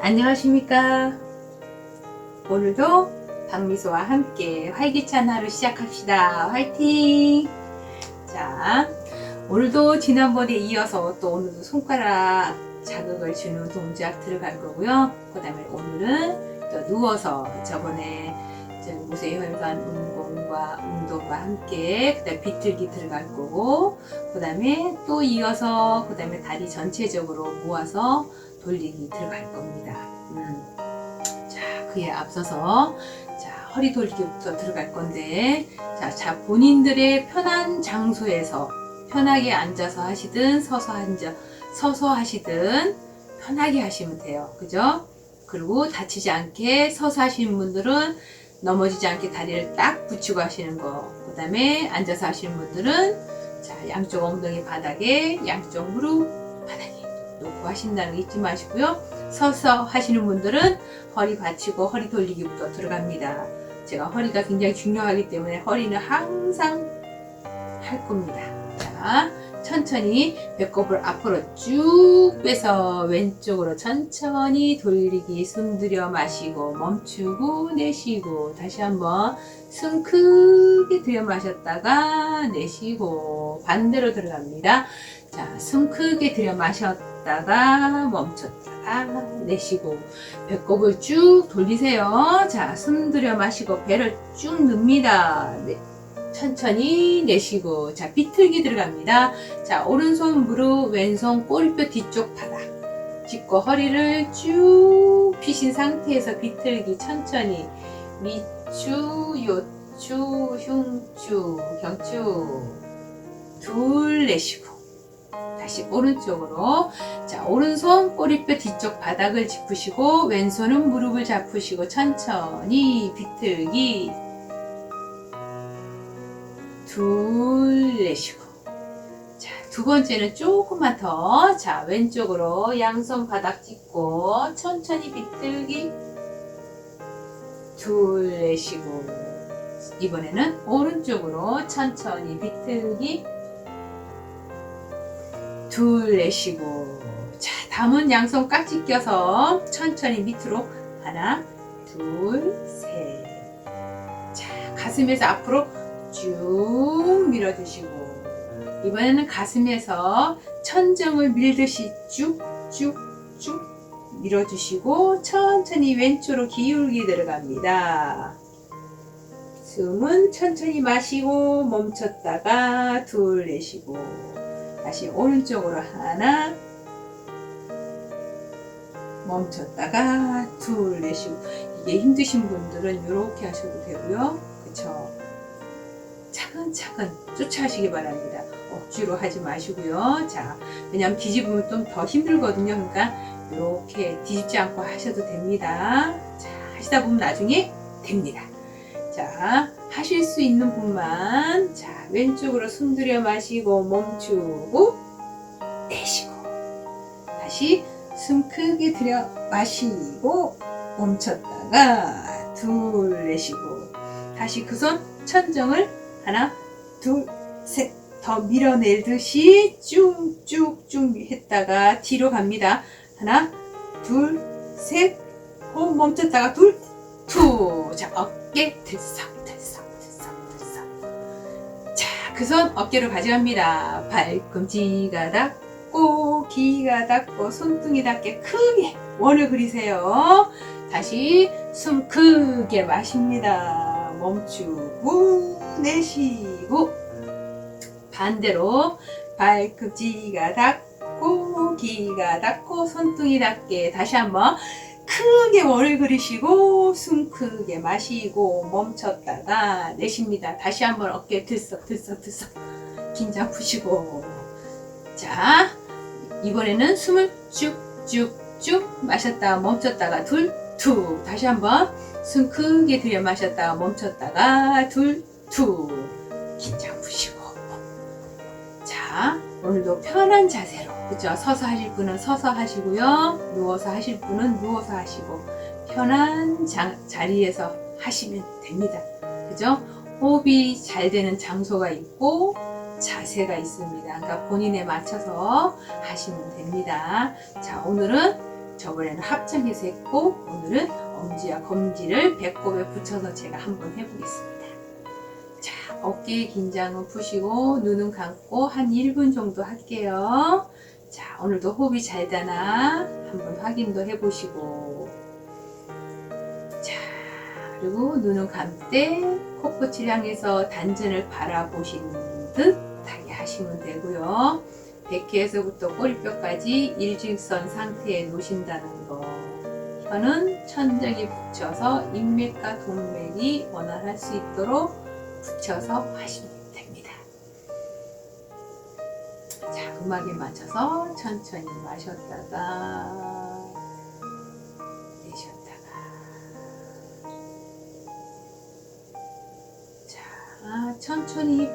안녕하십니까. 오늘도 박미소와 함께 활기찬 하루 시작합시다. 화이팅! 자, 오늘도 지난번에 이어서 또 오늘도 손가락 자극을 주는 동작 들어갈 거고요. 그 다음에 오늘은 또 누워서 저번에 무쇠혈관 운동과 운동과 함께 그 다음에 비틀기 들어갈 거고 그 다음에 또 이어서 그 다음에 다리 전체적으로 모아서 돌리기 들어갈 겁니다. 음. 자, 그에 앞서서 자, 허리 돌리기부터 들어갈 건데 자, 자, 본인들의 편한 장소에서 편하게 앉아서 하시든 서서 앉아 서서 하시든 편하게 하시면 돼요. 그죠? 그리고 다치지 않게 서서 하시는 분들은 넘어지지 않게 다리를 딱 붙이고 하시는 거. 그 다음에 앉아서 하시는 분들은 자, 양쪽 엉덩이 바닥에 양쪽 무릎 바닥에 놓고 하신다는 거 잊지 마시고요. 서서 하시는 분들은 허리 받치고 허리 돌리기부터 들어갑니다. 제가 허리가 굉장히 중요하기 때문에 허리는 항상 할 겁니다. 자, 천천히 배꼽을 앞으로 쭉 빼서 왼쪽으로 천천히 돌리기 숨 들여 마시고 멈추고 내쉬고 다시 한번 숨 크게 들여 마셨다가 내쉬고 반대로 들어갑니다. 자, 숨 크게 들여 마셨다가 멈췄다가 내쉬고 배꼽을 쭉 돌리세요. 자, 숨 들여 마시고 배를 쭉 넣습니다. 네. 천천히 내쉬고 자 비틀기 들어갑니다. 자 오른손 무릎 왼손 꼬리뼈 뒤쪽 바닥. 짚고 허리를 쭉 피신 상태에서 비틀기 천천히. 미추 요추 흉추 경추. 둘 내쉬고. 다시 오른쪽으로. 자 오른손 꼬리뼈 뒤쪽 바닥을 짚으시고 왼손은 무릎을 잡으시고 천천히 비틀기 둘 내쉬고. 자 두 번째는 조금만 더. 자 왼쪽으로 양손 바닥 짚고 천천히 비틀기. 둘 내쉬고. 이번에는 오른쪽으로 천천히 비틀기. 둘 내쉬고. 자 다음은 양손 깍지 껴서 천천히 밑으로. 하나 둘 셋 자 가슴에서 앞으로 쭉 밀어주시고 이번에는 가슴에서 천정을 밀듯이 쭉쭉쭉 밀어주시고 천천히 왼쪽으로 기울기 들어갑니다. 숨은 천천히 마시고 멈췄다가 둘 내쉬고 다시 오른쪽으로 하나 멈췄다가 둘 내쉬고 이게 힘드신 분들은 이렇게 하셔도 되고요. 그쵸? 차근차근 쫓아하시기 바랍니다. 억지로 하지 마시고요. 자, 왜냐면 뒤집으면 좀 더 힘들거든요. 그러니까 이렇게 뒤집지 않고 하셔도 됩니다. 자, 하시다 보면 나중에 됩니다. 자, 하실 수 있는 분만 자, 왼쪽으로 숨 들여 마시고 멈추고 내쉬고 다시 숨 크게 들여 마시고 멈췄다가 둘 내쉬고 다시 그 손 천정을 하나 둘 셋 더 밀어내듯이 쭉쭉쭉 했다가 뒤로 갑니다. 하나 둘 셋 호흡 멈췄다가 둘 투 자 어깨 들썩 들썩 들썩 들썩 자 그 손 어깨로 가져갑니다. 발꿈치가 닿고 귀가 닿고 손등이 닿게 크게 원을 그리세요. 다시 숨 크게 마십니다. 멈추고 내쉬고 반대로 발꿈치가 닿고 귀가 닿고 손등이 닿게 다시 한번 크게 원을 그리시고 숨 크게 마시고 멈췄다가 내쉽니다. 다시 한번 어깨 들썩 들썩 들썩 긴장 푸시고 자 이번에는 숨을 쭉쭉쭉 마셨다가 멈췄다가 둘투 다시 한번 숨 크게 들여 마셨다가 멈췄다가 둘 투 긴장 푸시고 자 오늘도 편한 자세로 그죠 서서 하실 분은 서서 하시고요 누워서 하실 분은 누워서 하시고 편한 자, 자리에서 하시면 됩니다 그죠? 호흡이 잘 되는 장소가 있고 자세가 있습니다. 그러니까 본인에 맞춰서 하시면 됩니다. 자, 오늘은 저번에는 합창해서 했고 오늘은 엄지와 검지를 배꼽에 붙여서 제가 한번 해보겠습니다. 자, 어깨 긴장은 푸시고 눈은 감고 한 1분 정도 할게요. 자, 오늘도 호흡이 잘 되나 한번 확인도 해보시고 자, 그리고 눈은 감되 코끝을 향해서 단전을 바라보시는 듯하게 하시면 되고요. 백회에서부터 꼬리뼈까지 일직선 상태에 놓으신다는 거. 혀는 천장에 붙여서 인맥과 동맥이 원활할 수 있도록 붙여서 하시면 됩니다. 자, 음악에 맞춰서 천천히 마셨다가 내쉬었다가 자, 천천히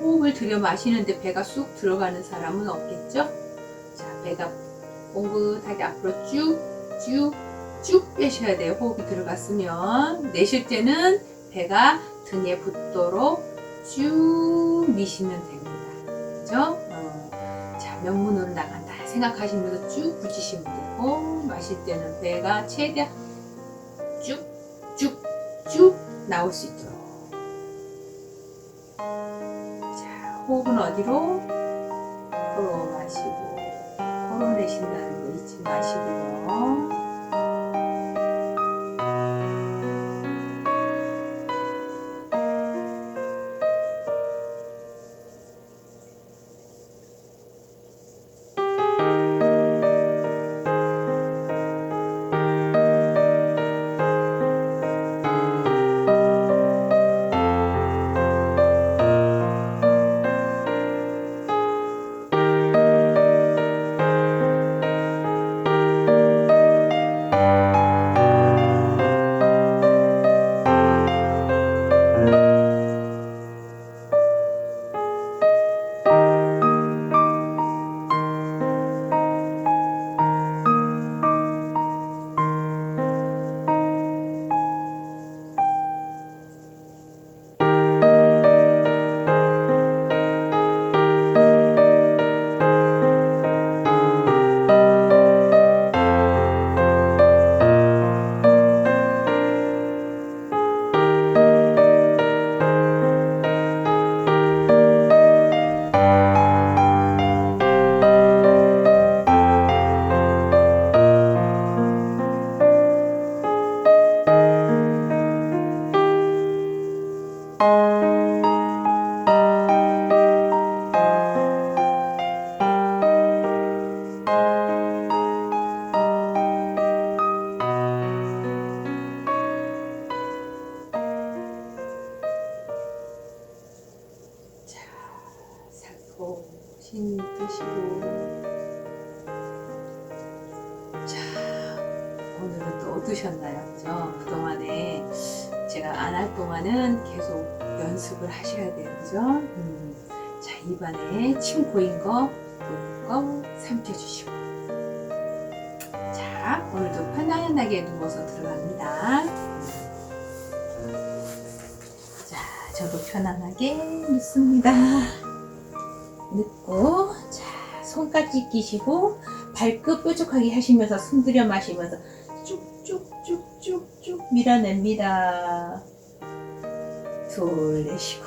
호흡을 들여 마시는데 배가 쑥 들어가는 사람은 없겠죠? 자, 배가 옹긋하게 앞으로 쭉, 쭉, 쭉 빼셔야 돼요. 호흡이 들어갔으면. 내쉴 때는 배가 등에 붙도록 쭉 미시면 됩니다. 그죠? 어. 자, 명문으로 나간다 생각하시면서 쭉 붙이시면 되고, 마실 때는 배가 최대한 쭉, 쭉, 쭉 나올 수 있도록. 자, 호흡은 어디로? 코로 마시고, 코로 내쉰다는 거 잊지 마시고요. 신 드시고 자, 오늘은 또 어떠셨나요? 그죠? 그동안에 제가 안 할 동안은 계속 연습을 하셔야 돼요. 그죠? 음. 자, 입안에 침 고인 거, 거 삼켜주시고 자, 오늘도 편안하게 누워서 들어갑니다. 자, 저도 편안하게 눕습니다. 눕고, 자, 손깍지 끼시고, 발끝 뾰족하게 하시면서 숨 들여 마시면서 쭉쭉쭉쭉쭉 밀어냅니다. 둘, 내쉬고.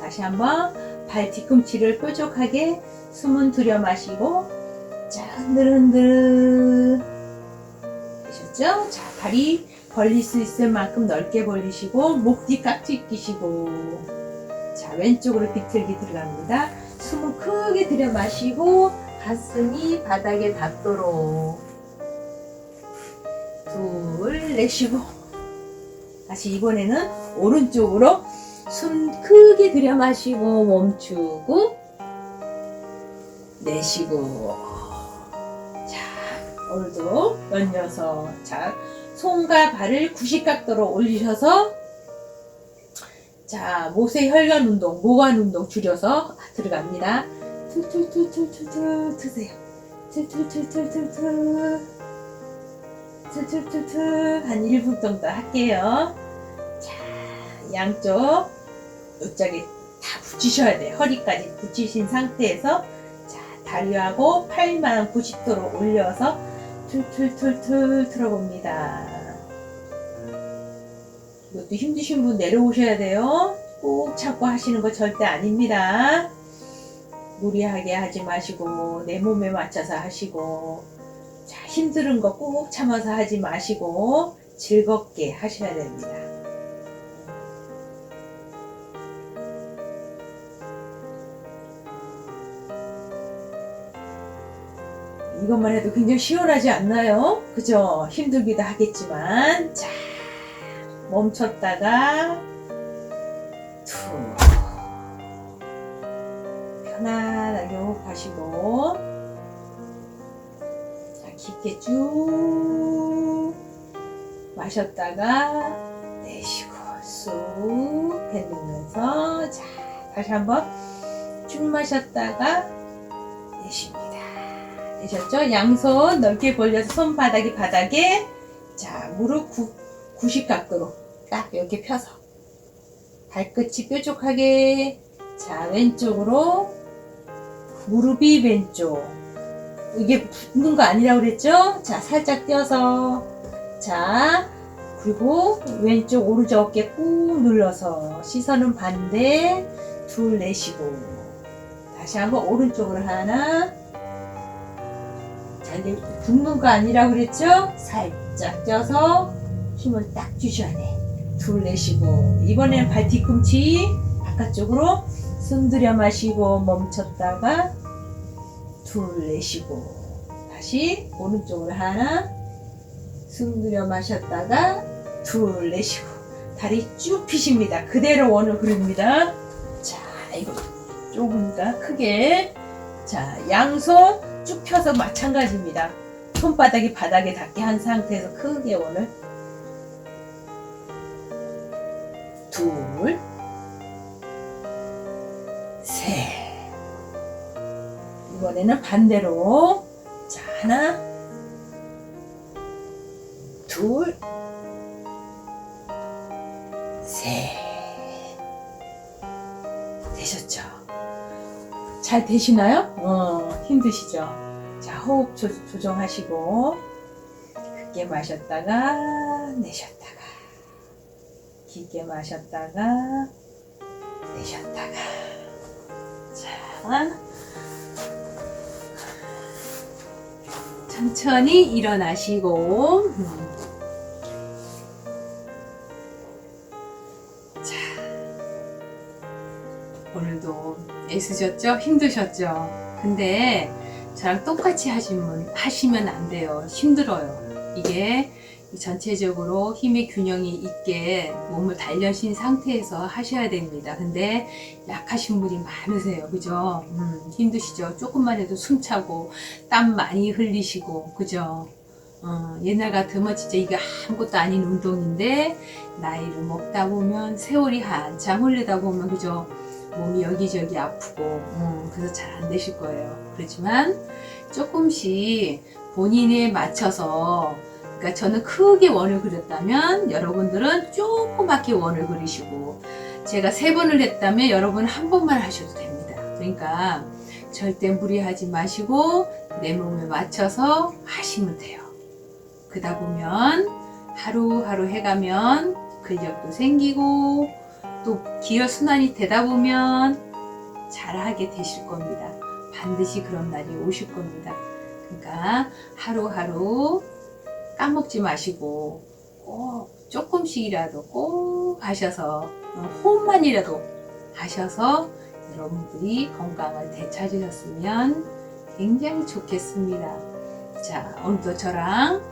다시 한번 발 뒤꿈치를 뾰족하게 숨은 들여 마시고, 자, 흔들흔들. 되셨죠? 자, 다리 벌릴 수 있을 만큼 넓게 벌리시고 목 뒤 깍지 끼시고 자 왼쪽으로 비틀기 들어갑니다 숨을 크게 들여 마시고 가슴이 바닥에 닿도록 둘 내쉬고. 다시 이번에는 오른쪽으로 숨 크게 들여 마시고 멈추고 내쉬고. 자 오늘도 연녀서 자 손과 발을 90각도로 올리셔서 자 모세 혈관 운동, 모관 운동 줄여서 들어갑니다. 툴툴툴툴툴툴 트세요. 툴툴툴툴툴툴 툴툴툴툴 한 1분 정도 할게요. 자 양쪽 이쪽에 다 붙이셔야 돼요. 허리까지 붙이신 상태에서 자 다리하고 팔만 90도로 올려서 툴툴툴툴 틀어봅니다. 이것도 힘드신 분 내려오셔야 돼요. 꼭 참고 하시는 거 절대 아닙니다. 무리하게 하지 마시고 내 몸에 맞춰서 하시고 자 힘든 거 꼭 참아서 하지 마시고 즐겁게 하셔야 됩니다. 이것만 해도 굉장히 시원하지 않나요? 그죠? 힘들기도 하겠지만 자 멈췄다가 툭 편안하게 호흡하시고 자 깊게 쭉 마셨다가 내쉬고 쑥 뱉으면서 자 다시 한번 쭉 마셨다가 내쉽니다. 되셨죠? 양손 넓게 벌려서 손바닥이 바닥에 자 무릎 90 각도로 딱 이렇게 펴서 발끝이 뾰족하게 자 왼쪽으로 무릎이 왼쪽 이게 붙는 거 아니라고 그랬죠? 자 살짝 띄어서 자 그리고 왼쪽 오른쪽 어깨 꾹 눌러서 시선은 반대 둘 내쉬고 다시 한번 오른쪽으로 하나 자 이제 붙는 거 아니라고 그랬죠? 살짝 쪄서 힘을 딱 주셔야 돼. 둘 내쉬고 이번에는 발 뒤꿈치 바깥쪽으로 숨 들여 마시고 멈췄다가 둘 내쉬고 다시 오른쪽으로 하나 숨 들여 마셨다가 둘 내쉬고 다리 쭉 펴십니다. 그대로 원을 그립니다. 자 이거 조금 더 크게 자 양손 쭉 펴서 마찬가지입니다. 손바닥이 바닥에 닿게 한 상태에서 크게 원을 둘, 셋. 이번에는 반대로. 자, 하나, 둘, 셋. 되셨죠? 잘 되시나요? 어, 힘드시죠? 자, 호흡 조, 조정하시고, 크게 마셨다가, 내셨다가. 깊게 마셨다가 내셨다가 자 천천히 일어나시고 음. 자 오늘도 애쓰셨죠? 힘드셨죠? 근데 저랑 똑같이 하시면, 하시면 안 돼요. 힘들어요. 이게 전체적으로 힘의 균형이 있게 몸을 단련신 상태에서 하셔야 됩니다. 근데 약하신 분이 많으세요. 그죠? 음, 힘드시죠? 조금만 해도 숨차고 땀 많이 흘리시고 그죠? 어, 옛날 같으면 진짜 이게 아무것도 아닌 운동인데 나이를 먹다 보면 세월이 한참 흐르다 보면 그죠? 몸이 여기저기 아프고 음, 그래서 잘 안 되실 거예요. 그렇지만 조금씩 본인에 맞춰서 그러니까 저는 크게 원을 그렸다면 여러분들은 조그맣게 원을 그리시고 제가 세 번을 했다면 여러분 한 번만 하셔도 됩니다. 그러니까 절대 무리하지 마시고 내 몸에 맞춰서 하시면 돼요. 그러다 보면 하루하루 해가면 근력도 생기고 또 기혈 순환이 되다 보면 잘하게 되실 겁니다. 반드시 그런 날이 오실 겁니다. 그러니까 하루하루 까먹지 마시고 꼭 조금씩이라도 꼭 하셔서 어, 호흡만이라도 하셔서 여러분들이 건강을 되찾으셨으면 굉장히 좋겠습니다. 자, 오늘도 저랑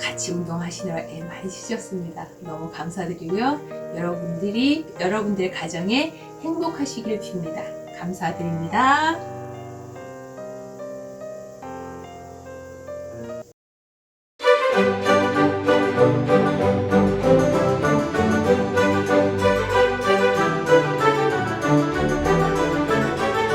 같이 운동하시느라 애 많이 쓰셨습니다. 너무 감사드리고요. 여러분들이, 여러분들의 가정에 행복하시길 빕니다. 감사드립니다.